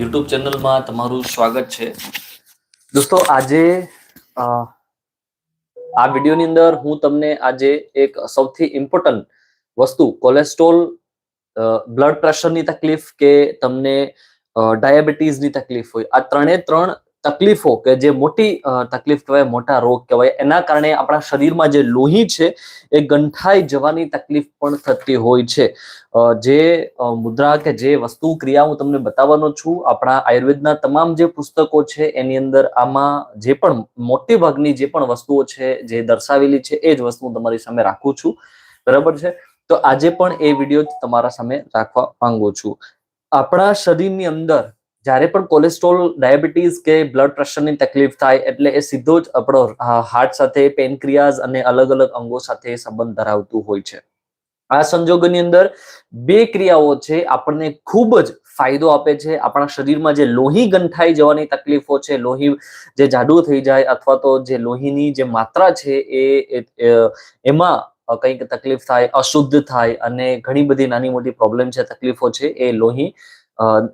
YouTube ચેનલમાં તમારું સ્વાગત છે. દોસ્તો, આજે આ વિડીયોની અંદર હું તમને આજે એક સૌથી ઇમ્પોર્ટન્ટ વસ્તુ કોલેસ્ટ્રોલ બ્લડ પ્રેશરની તકલીફ કે તમને ડાયાબિટીસની તકલીફ હોય, આ ત્રણે ત્રણ તકલીફો કે જે મોટી તકલીફ કહેવાય, મોટા રોગ કહેવાય, એના કારણે આપણા શરીરમાં જે લોહી છે એ ગંઠાઈ જવાની તકલીફ પણ થતી હોય છે. જે મુદ્રા કે જે વસ્તુ, ક્રિયા હું તમને બતાવવાનો છું, આપણા આયુર્વેદના તમામ જે પુસ્તકો છે એની અંદર આમાં જે પણ મોટી ભાગની જે પણ વસ્તુઓ છે, જે દર્શાવેલી છે, એ જ વસ્તુ હું તમારી સામે રાખું છું. બરાબર છે? તો આજે પણ એ વીડિયો તમારા સામે રાખવા માંગુ છું. આપણા શરીરની અંદર જ્યારે પણ કોલેસ્ટ્રોલ ડાયાબિટીસ કે બ્લડ પ્રેશરની તકલીફ થાય એટલે એ સીધો જ આપણો હાર્ટ સાથે પેનક્રિયાઝ અને અલગ અલગ અંગો સાથે સંબંધ ધરાવતું હોય છે. આ સંજોગોની અંદર બે ક્રિયાઓ છે, આપણને ખૂબ જ ફાયદો આપે છે. આપણા શરીરમાં જે લોહી ગંઠાઈ જવાની તકલીફો છે, લોહી જે જાડુ થઈ જાય અથવા તો જે લોહીની જે માત્રા છે એ એમાં કંઈક તકલીફ થાય, અશુદ્ધ થાય અને ઘણી બધી નાની મોટી પ્રોબ્લેમ છે, તકલીફો છે એ લોહી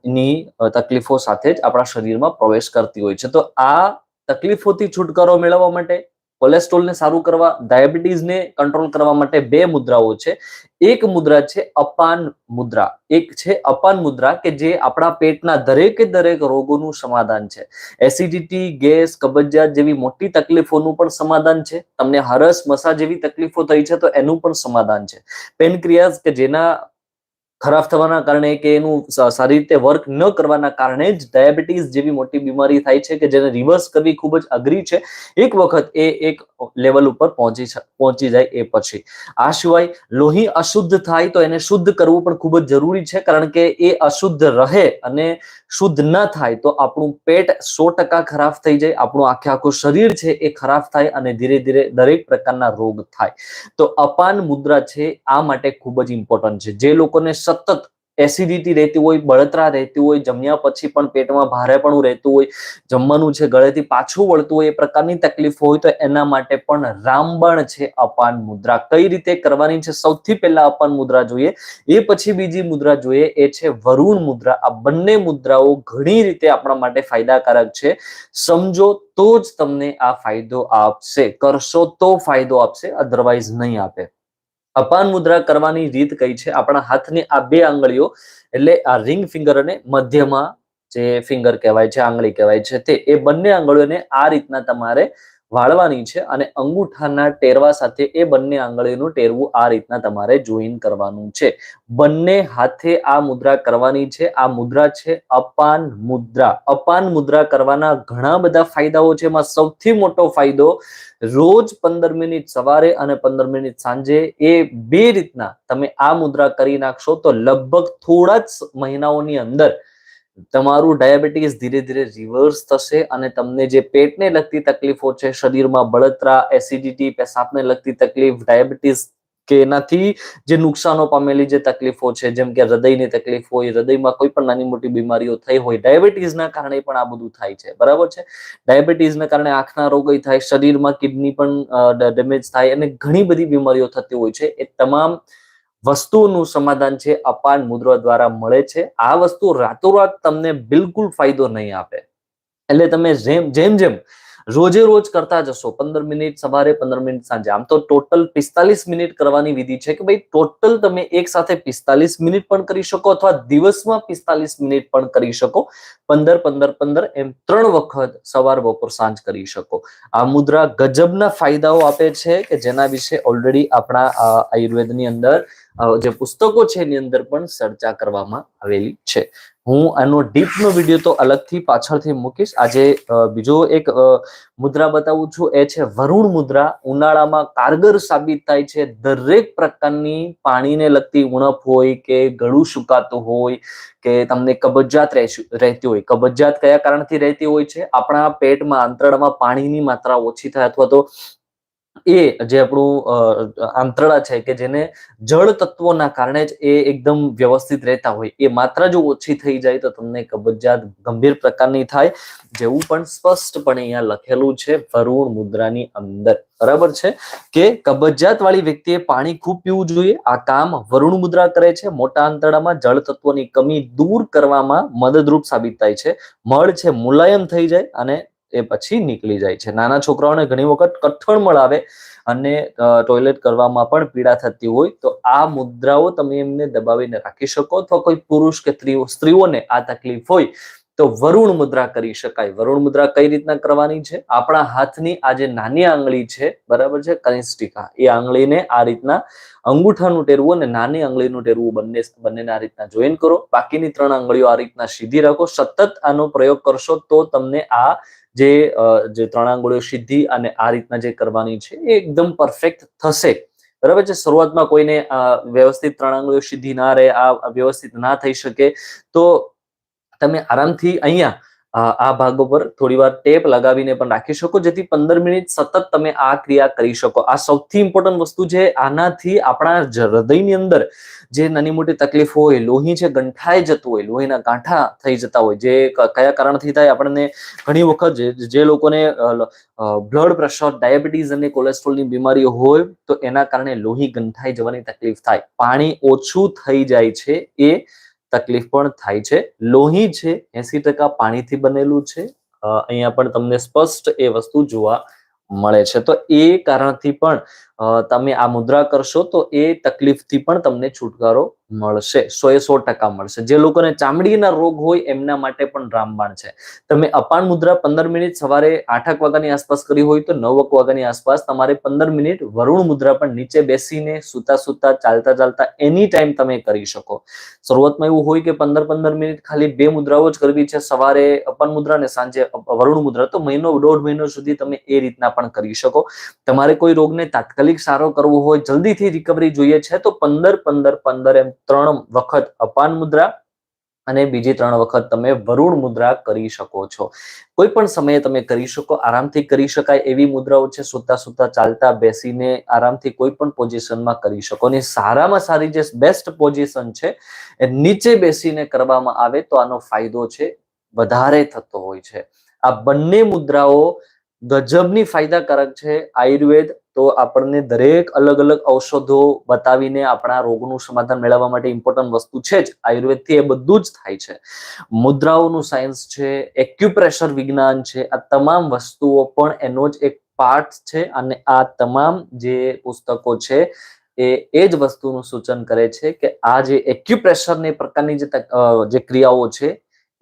ની તકલીફો સાથે જ આપણા શરીરમાં પ્રવેશ કરતી હોય છે. તો આ તકલીફોથી છુટકારો મેળવવા માટે કોલેસ્ટ્રોલને સારું કરવા ડાયાબિટીસને કંટ્રોલ કરવા માટે બે મુદ્રાઓ છે. એક મુદ્રા છે અપાન મુદ્રા. એક છે અપાન મુદ્રા કે જે આપણા પેટના દરેકે દરેક રોગોનું સમાધાન છે. એસિડિટી ગેસ કબજિયાત જેવી મોટી તકલીફોનું પણ સમાધાન છે. તમને હરસ, મસા જેવી તકલીફો થઈ છે તો એનું પણ સમાધાન છે. પેનક્રિયાઝ કે જેના ખરાબ થવાના કારણે કે એનું સારી રીતે વર્ક ન કરવાના કારણે જ ડાયાબિટીસ જેવી મોટી બીમારી થાય છે કે જેને રિવર્સ કરવી ખૂબ જ અઘરી છે. એક વખત એ એક લેવલ ઉપર પહોંચી પહોંચી જાય એ પછી. આ સિવાય લોહી અશુદ્ધ થાય તો એને શુદ્ધ કરવું પણ ખૂબ જ જરૂરી છે કારણ કે એ અશુદ્ધ રહે અને શુદ્ધ ન થાય તો આપણું પેટ સો ટકા ખરાબ થઈ જાય, આપણું આખે આખું શરીર છે એ ખરાબ થાય અને ધીરે ધીરે દરેક પ્રકારના રોગ થાય. તો અપાન મુદ્રા છે આ માટે ખૂબ જ ઇમ્પોર્ટન્ટ છે. જે લોકોને સતત એસિડિટી રહેતી હોય, બળતરા રહેતી હોય, જમ્યા પછી પણ પેટમાં ભારેપણું રહેતું હોય, જમવાનું છે ગળેથી પાછું વળતું હોય એ પ્રકારની તકલીફ હોય તો એના માટે પણ રામબાણ છે અપાન મુદ્રા. કઈ રીતે કરવાની છે? સૌથી પહેલા અપાન મુદ્રા જોઈએ. એ પછી બીજી મુદ્રા જોઈએ. એ છે વરુણ મુદ્રા. આ બંને મુદ્રાઓ ઘણી રીતે આપણા માટે ફાયદાકારક છે. સમજો તો જ તમને આ ફાયદો આપશે. કરશો તો ફાયદો આપશે. અધરવાઇઝ નહીં આપે. અપાન મુદ્રા કરવાની રીત કઈ છે? આપણા હાથની આ બે આંગળીઓ, એટલે આ રિંગ ફિંગર અને મધ્યમાં જે ફિંગર કહેવાય છે, આંગળી કહેવાય છે તે, એ બંને આંગળીઓને આ રીતના તમારે વાળવાની છે અને અંગૂઠાના ટેરવા સાથે એ બંને આંગળીનું ટેરવું આ રીતના તમારે જોઈન કરવાનું છે. બંને હાથે આ મુદ્રા કરવાની છે. આ મુદ્રા છે અપાન મુદ્રા. અપાન મુદ્રા કરવાના ઘણા બધા ફાયદાઓ છે. એમાં સૌથી મોટો ફાયદો રોજ પંદર મિનિટ સવારે અને પંદર મિનિટ સાંજે એ બે રીતના તમે આ મુદ્રા કરી નાખશો તો લગભગ થોડા જ મહિનાઓની અંદર તમારું ડાયાબિટીસ ધીરે ધીરે રિવર્સ થશે અને તમને જે પેટને લગતી તકલીફો છે, શરીરમાં બળતરા એસિડિટી પેશાબને લગતી તકલીફ, ડાયાબિટીસ કે એનાથી જે નુકસાનો પામેલી જે તકલીફો છે, જેમ કે હૃદયની તકલીફ હોય, હૃદયમાં કોઈ પણ નાની મોટી બીમારીઓ થઈ હોય, ડાયાબિટીસના કારણે પણ આ બધું થાય છે. બરાબર છે? ડાયાબિટીસના કારણે આંખના રોગો થાય, શરીરમાં કિડની પણ ડેમેજ થાય અને ઘણી બધી બીમારીઓ થતી હોય છે. એ તમામ વસ્તુઓનું સમાધાન છે, અપાન મુદ્રા દ્વારા મળે છે. આ વસ્તુ રાતોરાત તમને બિલકુલ ફાયદો નહીં આપે. એટલે તમે જેમ જેમ જેમ રોજે રોજ કરતા જશો, પંદર મિનિટ સવારે પંદર મિનિટ સાંજે, આમ તો ટોટલ પિસ્તાલીસ મિનિટ કરવાની વિધિ છે કે ભાઈ ટોટલ તમે એક સાથે પિસ્તાલીસ મિનિટ પણ કરી શકો અથવા દિવસમાં પિસ્તાલીસ મિનિટ પણ કરી શકો. પંદર પંદર પંદર એમ ત્રણ વખત સવાર, બપોર, સાંજ કરી શકો. આ મુદ્રા ગજબના ફાયદાઓ આપે છે કે જેના વિશે ઓલરેડી આપણા આયુર્વેદની અંદર જે પુસ્તકો છે એની અંદર પણ ચર્ચા કરવામાં આવેલી છે. હું આનો ડીપનો વીડિયો તો અલગથી પાછળથી મૂકીશ. આજે બીજો એક મુદ્રા બતાવું છું. એ છે વરુણ મુદ્રા. ઉનાળામાં કારગર સાબિત થાય છે. દરેક પ્રકારની પાણીને લગતી ઉણપ હોય કે ગળું સુકાતું હોય કે તમને કબજિયાત રહેતી હોય. કબજિયાત કયા કારણથી રહેતી હોય છે? આપણા પેટમાં, આંતરડામાં પાણીની માત્રા ઓછી થાય અથવા તો એ જે આપણું આંતરડા છે કે જેને જળ તત્વોના કારણે જ એ એકદમ વ્યવસ્થિત રહેતા હોય. એ માત્રા જો ઓછી થઈ જાય તો તમને કબજિયાત ગંભીર પ્રકારની થાય. જેવું પણ સ્પષ્ટપણે અહીંયા લખેલું છે વરુણ મુદ્રાની અંદર. બરાબર છે? કે કબજિયાત વાળી વ્યક્તિએ પાણી ખૂબ પીવું જોઈએ. આ કામ વરુણ મુદ્રા કરે છે. મોટા આંતરડામાં જળ તત્વોની કમી દૂર કરવામાં મદદરૂપ સાબિત થાય છે. મળ છે, મુલાયમ થઈ જાય અને એ પછી નીકળી જાય છે. નાના છોકરાઓને ઘણી વખત કઠણ મળાવે અને ટોયલેટ કરવામાં પણ પીડા થતી હોય તો આ મુદ્રાઓ તમે એમને દબાવીને રાખી શકો અથવા કોઈ પુરુષ કે સ્ત્રીઓ સ્ત્રીઓને આ તકલીફ હોય તો વરુણ મુદ્રા કરી શકાય. વરુણ મુદ્રા કઈ રીતના કરવાની છે? આપણા હાથની આ જે નાની આંગળી છે, બરાબર છે? કનિષ્ઠિકા. એ આંગળીને આ રીતના અંગૂઠાનું ટેરવું અને નાની આંગળીનું ટેરવું બંને બંનેને આ રીતના જોઈન કરો. બાકીની ત્રણ આંગળીઓ આ રીતના સીધી રાખો. સતત આનો પ્રયોગ કરશો તો તમને આ જે જે ત્રણ આંગળીઓ સીધી અને આ રીતના જે કરવાની છે એ એકદમ પરફેક્ટ થશે. બરાબર છે? શરૂઆતમાં કોઈને વ્યવસ્થિત ત્રણ આંગળીઓ સીધી ના રહે, આ વ્યવસ્થિત ના થઈ શકે, તો તમે આરામથી અહીંયા આ ભાગો પર થોડી વાર ટેપ લગાવીને પણ રાખી શકો, જેથી પંદર મિનિટ સતત તમે આ ક્રિયા કરી શકો. આ સૌથી ઇમ્પોર્ટન્ટ વસ્તુ છે, આનાથી આપણા હૃદયની અંદર જે નાની મોટી તકલીફ હોય, લોહી છે, ગંઠાઈ જતું હોય, લોહીના ગાંઠા થઈ જતા હોય, જે કયા કારણથી થાય આપણને ઘણી વખત જે- લોકોને બ્લડ પ્રેશર ડાયાબિટીસ અને કોલેસ્ટ્રોલની બીમારીઓ હોય, તો એના કારણે લોહી ગંઠાઈ જવાની તકલીફ થાય. પાણી ઓછું થઈ જાય છે એ તકલીફ પણ થાય છે. લોહી છે એસી ટકા પાણીથી બનેલું છે. અહીંયા પણ તમને સ્પષ્ટ એ વસ્તુ જોવા મળે છે. તો એ કારણથી પણ તમે આ મુદ્રા કરશો તો એ તકલીફથી પણ તમને છુટકારો મળશે, સો એ સો ટકા મળશે. જે લોકોને ચામડીના રોગ હોય એમના માટે પણ રામબાણ છે. તમે અપાન મુદ્રા પંદર મિનિટ સવારે આઠક વાગ્યાની આસપાસ કરી હોય તો નવ વાગ્યાની આસપાસ તમારે પંદર મિનિટ વરુણ મુદ્રા પણ નીચે બેસીને સુતા સુતા, ચાલતા ચાલતા એની ટાઈમ તમે કરી શકો. શરૂઆતમાં એવું હોય કે પંદર પંદર મિનિટ ખાલી બે મુદ્રાઓ જ કરવી છે, સવારે અપન મુદ્રા અને સાંજે વરુણ મુદ્રા. તો મહિનો, દોઢ મહિનો સુધી તમે એ રીતના પણ કરી શકો. તમારે કોઈ રોગને તાત્કાલિક સારો કરવો હોય, જલ્દીથી રિકવરી જોઈએ છે, તો પંદર પંદર પંદર એમ ત્રણ વખત અપાન મુદ્રા અને બીજી ત્રણ વખત તમે વરુણ મુદ્રા કરી શકો છો. કોઈ પણ સમયે તમે કરી શકો, આરામથી કરી શકાય એવી મુદ્રાઓ છે, સુતા સુતા ચાલતા બેસીને આરામથી કોઈ પણ પોઝિશનમાં કરી શકો. અને સારામાં સારી જે બેસ્ટ પોઝિશન છે, એ નીચે બેસીને કરવામાં આવે તો આનો ફાયદો છે, વધારે થતો હોય છે. આ બંને મુદ્રાઓ ગજબની ફાયદાકારક છે, આયુર્વેદ તો આપણને દરેક અલગ અલગ ઔષધો બતાવીને આપણા રોગનું સમાધાન મેળવવા માટે ઇમ્પોર્ટન્ટ વસ્તુ છે જ. આયુર્વેદથી એ બધું જ થાય છે. મુદ્રાઓનું સાયન્સ છે એક્યુપ્રેશર વિજ્ઞાન છે, આ તમામ વસ્તુઓ પણ એનો જ એક પાર્ટ છે અને આ તમામ જે પુસ્તકો છે એ એ જ વસ્તુનું સૂચન કરે છે કે આ જે એક્યુપ્રેશરની પ્રકારની જે જે ક્રિયાઓ છે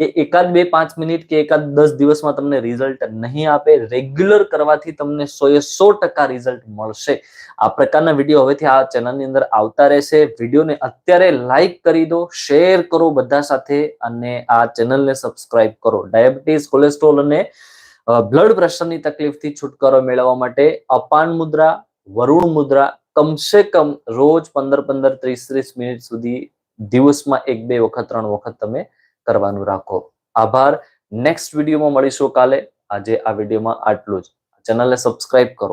એ એકાદ બે પાંચ મિનિટ કે એકાદ દસ દિવસમાં તમને રિઝલ્ટ નહીં આપે રેગ્યુલર કરવાથી તમને સો એ સો ટકા રિઝલ્ટ મળશે. આ પ્રકારના વીડિયો હવેથી આ ચેનલની અંદર આવતા રહેશે. વિડીયોને અત્યારે લાઈક કરી દો શેર કરો બધા સાથે અને આ ચેનલને સબસ્ક્રાઇબ કરો. ડાયાબિટીસ કોલેસ્ટ્રોલ અને બ્લડ પ્રેશરની તકલીફથી છુટકારો મેળવવા માટે અપાન મુદ્રા, વરુણ મુદ્રા કમસે કમ રોજ પંદર પંદર ત્રીસ ત્રીસ મિનિટ સુધી દિવસમાં એક બે વખત, ત્રણ વખત તમે કરવાનું રાખો. આભાર. નેક્સ્ટ વિડીયોમાં મળીશું કાલે. આજે આ વિડીયોમાં આટલું જ. ચેનલને સબસ્ક્રાઇબ કરો.